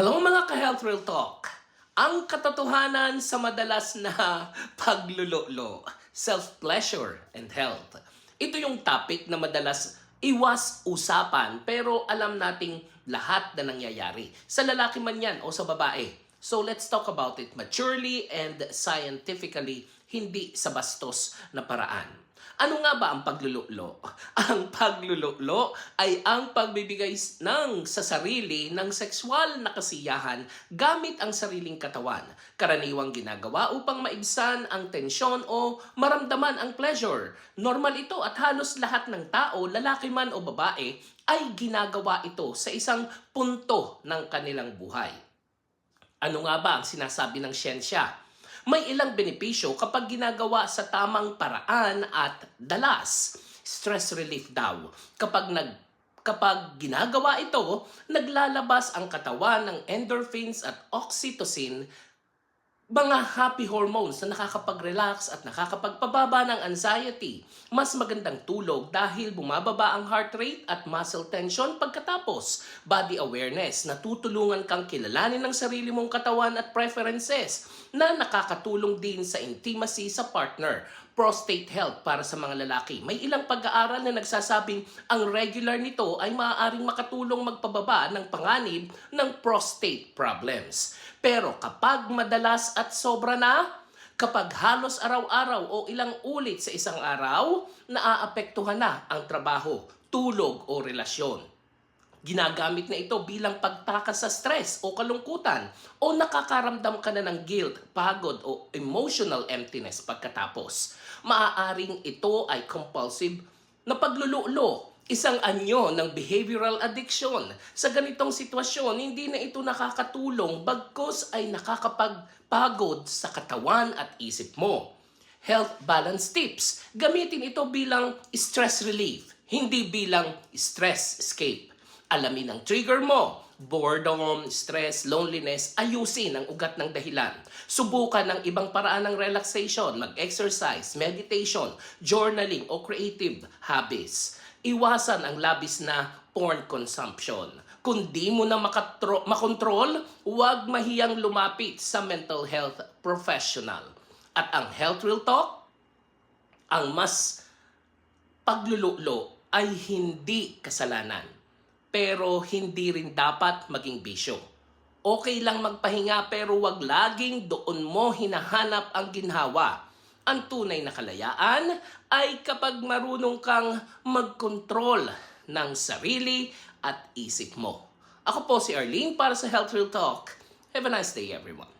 Hello mga ka-Health Real Talk! Ang katotohanan sa madalas na paglululo, self-pleasure and health. Ito yung topic na madalas iwas usapan pero alam nating lahat na nangyayari. Sa lalaki man yan o sa babae. So let's talk about it maturely and scientifically, hindi sa bastos na paraan. Ano nga ba ang paglululo? Ang paglululo ay ang pagbibigay ng sa sarili ng sexual na kasiyahan gamit ang sariling katawan. Karaniwang ginagawa upang maibsan ang tensyon o maramdaman ang pleasure. Normal ito at halos lahat ng tao, lalaki man o babae, ay ginagawa ito sa isang punto ng kanilang buhay. Ano nga ba ang sinasabi ng siyensya? May ilang benepisyo kapag ginagawa sa tamang paraan at dalas. Stress relief daw. Kapag nag kapag ginagawa ito, naglalabas ang katawan ng endorphins at oxytocin mga happy hormones na nakakapag-relax at nakakapagpababa ng anxiety. Mas magandang tulog dahil bumababa ang heart rate at muscle tension pagkatapos. Body awareness, natutulungan kang kilalanin ng sarili mong katawan at preferences na nakakatulong din sa intimacy sa partner. Prostate health para sa mga lalaki. May ilang pag-aaral na nagsasabing ang regular nito ay maaaring makatulong magpababa ng panganib ng prostate problems. Pero kapag madalas at sobra na, kapag halos araw-araw o ilang ulit sa isang araw, naaapektuhan na ang trabaho, tulog o relasyon. Ginagamit na ito bilang pagtakas sa stress o kalungkutan o nakakaramdam ka na ng guilt, pagod o emotional emptiness pagkatapos. Maaaring ito ay compulsive na paglululo isang anyo ng behavioral addiction. Sa ganitong sitwasyon, hindi na ito nakakatulong bagkos ay nakakapagpagod sa katawan at isip mo. Health balance tips. Gamitin ito bilang stress relief, hindi bilang stress escape. Alamin ang trigger mo. Boredom, stress, loneliness, ayusin ang ugat ng dahilan. Subukan ng ibang paraan ng relaxation, mag-exercise, meditation, journaling o creative hobbies. Iwasan ang labis na porn consumption. Kung di mo na makatro- makontrol, huwag mahiyang lumapit sa mental health professional. At ang Health Real Talk, ang mas paglululo ay hindi kasalanan. Pero hindi rin dapat maging bisyo. Okay lang magpahinga pero wag laging doon mo hinahanap ang ginhawa. Ang tunay na kalayaan ay kapag marunong kang magkontrol ng sarili at isip mo. Ako po si Arlene para sa Health Real Talk. Have a nice day everyone.